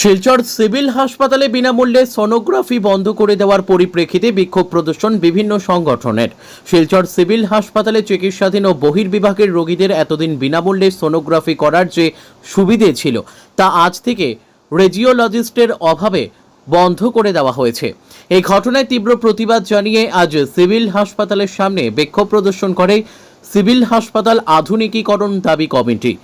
Silchar civil হাসপাতালে বিনামূল্যে sonography বন্ধ করে দেওয়ার পরিপ্রেক্ষিতে বিক্ষোভ প্রদর্শন বিভিন্ন সংগঠনের। শিলচর সিভিল হাসপাতালে চিকিৎসাধীন ও বহির্বিভাগের রোগীদের এতদিন বিনামূল্যে সোনোগ্রাফি করার যে সুবিধে ছিল, তা আজ থেকে রেজিওলজিস্টের অভাবে বন্ধ করে দেওয়া হয়েছে। এই ঘটনায় তীব্র প্রতিবাদ জানিয়ে আজ সিভিল হাসপাতালের সামনে বিক্ষোভ প্রদর্শন করে সিভিল হাসপাতাল আধুনিকীকরণ দাবি কমিটি।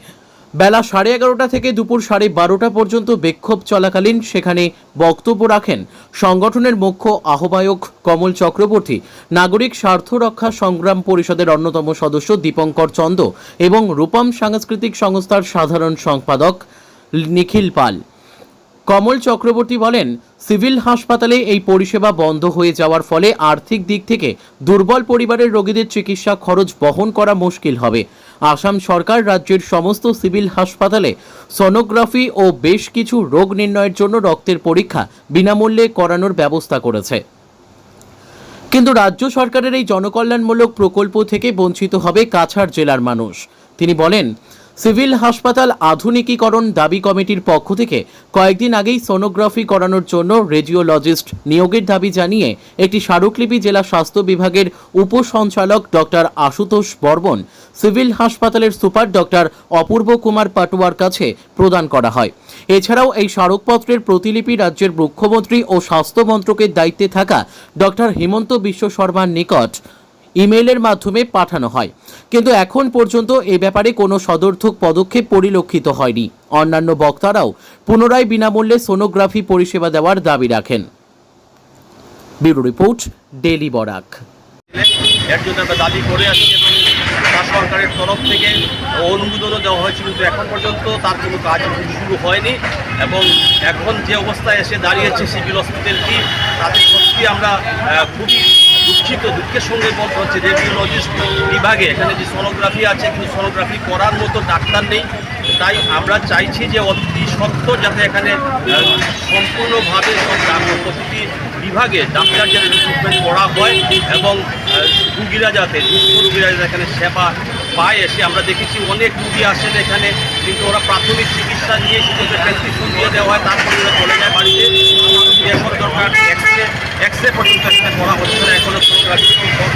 বেলা সাড়ে এগারোটা থেকে দুপুর সাড়ে বারোটা পর্যন্ত বিক্ষোভ চলাকালীন সেখানে বক্তব্য রাখেন সংগঠনের মুখ্য আহ্বায়ক কমল চক্রবর্তী, নাগরিক স্বার্থ রক্ষা সংগ্রাম পরিষদের অন্যতম সদস্য দীপঙ্কর চন্দ এবং রূপম সাংস্কৃতিক সংস্থার সাধারণ সম্পাদক নিখিল পাল। কমল চক্রবর্তী বলেন, সিভিল হাসপাতালে এই পরিষেবা বন্ধ হয়ে যাওয়ার ফলে আর্থিক দিক থেকে দুর্বল পরিবারের রোগীদের চিকিৎসা খরচ বহন করা মুশকিল হবে। আসাম সরকার রাজ্যের সমস্ত সিভিল হাসপাতালে সনোগ্রাফি ও বেশ কিছু রোগ নির্ণয়ের জন্য রক্তের পরীক্ষা বিনামূল্যে করানোর ব্যবস্থা করেছে। কিন্তু রাজ্য সরকারের এই জনকল্যাণমূলক প্রকল্প থেকে বঞ্চিত হবে কাছাড় জেলার মানুষ। তিনি বলেন সিভিল হাসপাতাল আধুনিকীকরণ দাবি কমিটির পক্ষ থেকে কয়েকদিন আগেই সোনোগ্রাফি করানোর জন্য রেডিওলজিস্ট নিয়োগের দাবি জানিয়ে একটি স্মারকলিপি জেলা স্বাস্থ্য বিভাগের উপসঞ্চালক ডক্টর আশুতোষ বর্মন সিভিল হাসপাতালের সুপার ডক্টর অপূর্ব কুমার পাটোয়ার কাছে প্রদান করা হয়। এছাড়াও এই স্মারকপত্রের প্রতিলিপি রাজ্যের মুখ্যমন্ত্রী ও স্বাস্থ্য মন্ত্রকের দায়িত্বে থাকা ডক্টর হিমন্ত বিশ্ব শর্মার নিকট ইমেইলের মাধ্যমে পাঠানো হয়। কিন্তু এখন পর্যন্ত এ ব্যাপারে কোনো সদর্থক পদক্ষেপ পরিলক্ষিত হয়নি। অন্যান্য বক্তারাও পুনরায় বিনামূল্যে সোনোগ্রাফি পরিষেবা দেওয়ার দাবি রাখেন। Bureau report daily Barak. আমরা দাবি করে আসছি এবং তার সরকারের তরফ থেকে অনুমোদনও দেওয়া হয়েছে, কিন্তু এখন পর্যন্ত তার কোনো কাজ শুরু হয়নি এবং এখন যে অবস্থায় এসে দাঁড়িয়েছে সিভিল হসপিটালটি, তাতে সত্যি আমরা খুবই দুঃখিত, দুঃখের সঙ্গে বলতে হচ্ছে রেডিওলজিস্ট বিভাগে এখানে যে সোনোগ্রাফি আছে, কিন্তু সোনোগ্রাফি করার মতো ডাক্তার নেই। তাই আমরা চাইছি যে অতি সত্ত্বর যাতে এখানে সম্পূর্ণভাবে প্রতিটি বিভাগে ডাক্তার যেন রিক্রুটমেন্ট করা হয় এবং রুগীরা যাতে দুঃস্থ রুগীরা যাতে এখানে সেবা পায় এসে আমরা দেখেছি অনেক রুগী আসেন এখানে, কিন্তু ওরা প্রাথমিক চিকিৎসা নিয়ে সেটাকে প্রেসক্রিপশন দিয়ে দেওয়া হয়, তারপরে ওরা চলে যায় বাড়িতে। এখন দরকার এক্সরে এক্সরে পর্যন্ত এখানে করা হচ্ছে না এখনও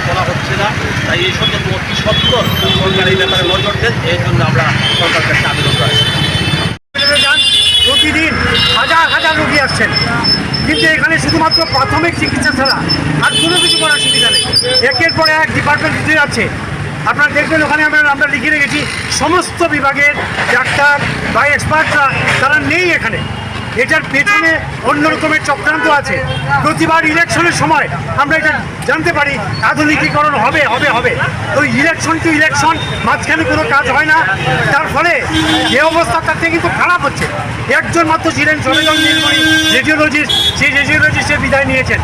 করা হচ্ছে না। তাই এইসব যাতে অতি সত্তর সরকার এই ব্যাপারে নজর দেন, এই জন্য আমরা সরকারের কাছে আবেদন রাখছি প্রতিদিন হাজার হাজার রোগী আসছেন। কিন্তু এখানে শুধুমাত্র প্রাথমিক চিকিৎসা ছাড়া আর কোনো কিছু করার সুবিধা নেই। একের পর এক ডিপার্টমেন্ট ভিতরে যাচ্ছে। আপনারা দেখবেন ওখানে আমরা আমরা লিখে রেখেছি, সমস্ত বিভাগের ডাক্তার বা এক্সপার্টরা তারা নেই এখানে। এটার পেছনে অন্য রকমের চক্রান্ত আছে। প্রতিবার ইলেকশনের সময় আমরা এটা জানতে পারি, আধুনিকীকরণ হবে হবে হবে। তো ইলেকশন টু ইলেকশন, মাঝখানে কোনো কাজ হয় না। তার ফলে যে অবস্থা, তার থেকে কিন্তু খারাপ হচ্ছে। একজন মাত্র ছিলেন সরেজন রেডিওলজিস্ট সেই রেডিওলজিস্টের বিদায় নিয়েছেন।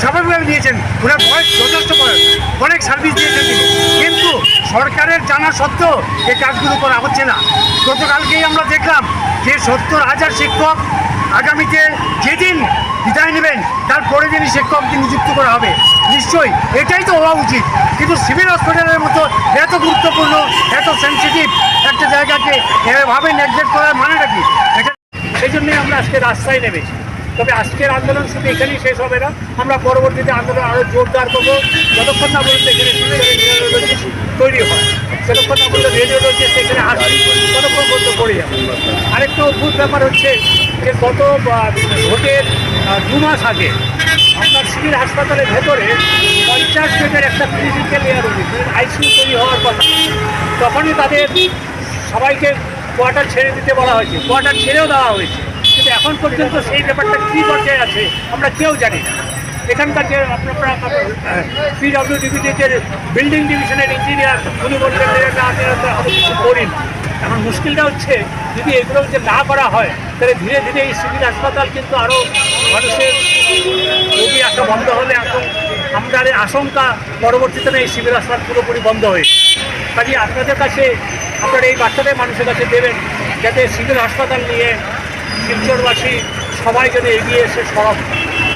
স্বাভাবিকভাবে নিয়েছেন ওনার বয়স যথেষ্ট বয়স। অনেক সার্ভিস দিয়েছেন তিনি। কিন্তু সরকারের জানা সত্ত্বেও এই কাজগুলো করা হচ্ছে না। গতকালকেই আমরা দেখলাম যে সত্তর হাজার শিক্ষক আগামীতে যেদিন বিদায় নেবেন, তার পরের দিনই শিক্ষককে নিযুক্ত করা হবে। নিশ্চয়ই এটাই তো হওয়া উচিত। কিন্তু সিভিল হসপিটালের মতো এত গুরুত্বপূর্ণ, এত সেন্সিটিভ একটা জায়গাকে এভাবে নেগলেক্ট করার মানেটা কি? এটা সেই জন্যই আমরা আজকে রাস্তায় নেমেছি। তবে আজকের আন্দোলন শুধু এখানেই শেষ হবে না। আমরা পরবর্তীতে আন্দোলন আরও জোরদার করব। যতক্ষণ না পর্যন্ত এখানে তৈরি হয়। যতক্ষণ না পর্যন্ত রেডিওলজিস্ট এখানে আসবে। ততক্ষণ পর্যন্ত পড়ে যাবে। আরেকটা অদ্ভুত ব্যাপার হচ্ছে যে গত ভোটের দু মাস আগে আপনার সিভিল হাসপাতালের ভেতরে পঞ্চাশ বেডের একটা ক্রিটিক্যাল এয়ার আইসিইউ তৈরি হওয়ার কথা। তখনই তাদের সবাইকে কোয়ার্টার ছেড়ে দিতে বলা হয়েছে। কোয়ার্টার ছেড়েও দেওয়া হয়েছে। এখন পর্যন্ত সেই ব্যাপারটা কী পর্যায়ে আছে, আমরা কেউ জানি না। এখানকার যে আপনারা পিডব্লিউ ডিবিটির যে বিল্ডিং ডিভিশনের ইঞ্জিনিয়ার উনি বললেন এটা আমি কিছু করি এখন মুশকিলটা হচ্ছে, যদি এগুলো যে না করা হয়, তাহলে ধীরে ধীরে এই সিভিল হাসপাতাল কিন্তু আরও মানুষের রোগী আসা বন্ধ হলে এখন আমাদের আশঙ্কা পরবর্তীতে এই সিভিল হাসপাতাল পুরোপুরি বন্ধ হয়ে কাজে আপনাদের কাছে, আপনারা এই বাচ্চাদের মানুষের কাছে দেবেন, যাতে সিভিল হাসপাতাল নিয়ে শিলচরবাসী সবাই যেন এগিয়ে এসে সড়ক